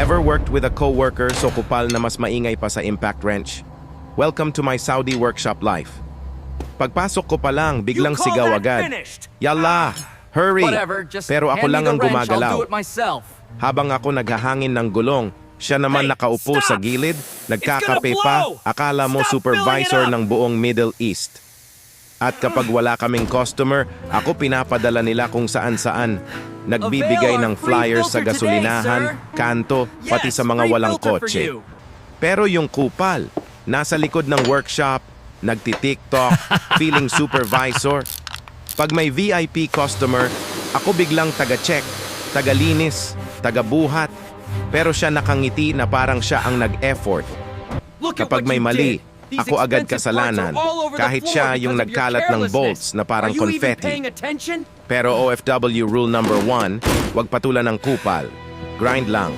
Ever worked with a coworker so kupal na mas maingay pa sa impact wrench? Welcome to my Saudi workshop life. Pagpasok ko pa lang, biglang sigaw agad. Yalla! Hurry! Whatever, just Pero ako lang ang wrench, gumagalaw. Habang ako naghahangin ng gulong, siya naman Hey, nakaupo stop! sa gilid, nagkakape pa, akala mo Stop supervisor ng buong Middle East. At kapag wala kaming customer, ako pinapadala nila kung saan-saan. Nagbibigay ng flyers sa gasolinahan, kanto, pati sa mga walang kotse. Pero yung kupal, nasa likod ng workshop, nagti-tiktok, feeling supervisor. Pag may VIP customer, ako biglang taga-check, taga-linis, taga-buhat. Pero siya nakangiti na parang siya ang nag-effort. Kapag may mali, ako agad kasalanan. Kahit siya yung nagkalat ng bolts na parang confetti. Pero OFW rule number one, huwag patulan ng kupal. Grind lang.